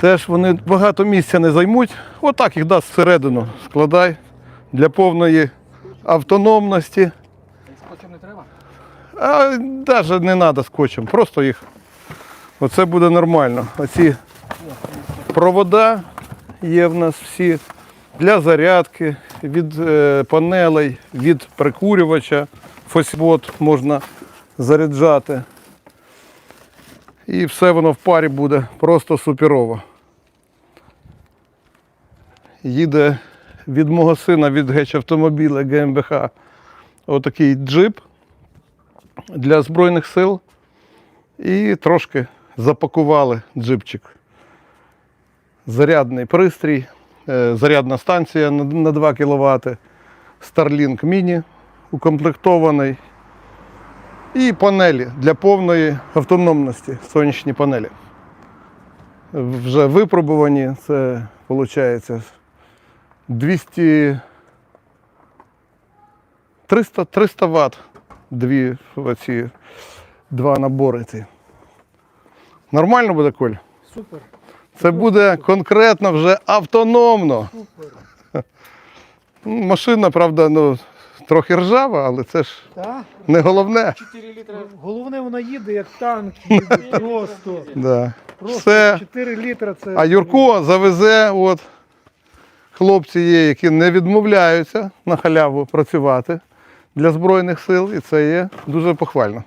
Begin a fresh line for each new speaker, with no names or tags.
Теж вони багато місця не займуть. Отак їх дасть всередину. Складай для повної автономності.
Скотчем не треба?
А навіть не треба скотчем, просто їх. Оце буде нормально. Оці провода є в нас всі для зарядки, від е, панелей, від прикурювача. Фосібот можна заряджати. І все воно в парі буде просто суперово. Їде від мого сина від геч автомобіля ГМБХ отакий джип для Збройних сил і трошки запакували джипчик. Зарядний пристрій, е, зарядна станція на на 2 кВт, Starlink Mini укомплектований. І панелі для повної автономності, сонячні панелі. Вже випробувані, це виходить 200 300, 300 Вт дві оці, два набори. Ці. Нормально буде, Коль?
Супер.
Це буде конкретно вже автономно.
Супер.
Ну, Машина, правда, ну, трохи ржава, але це ж
Так.
не головне.
4 літри.
Головне, вона їде як танк, їде просто.
Да.
Просто
Все.
4 літра це.
А Юрко завезе, от, хлопці є, які не відмовляються на халяву працювати для Збройних сил, і це є дуже похвально.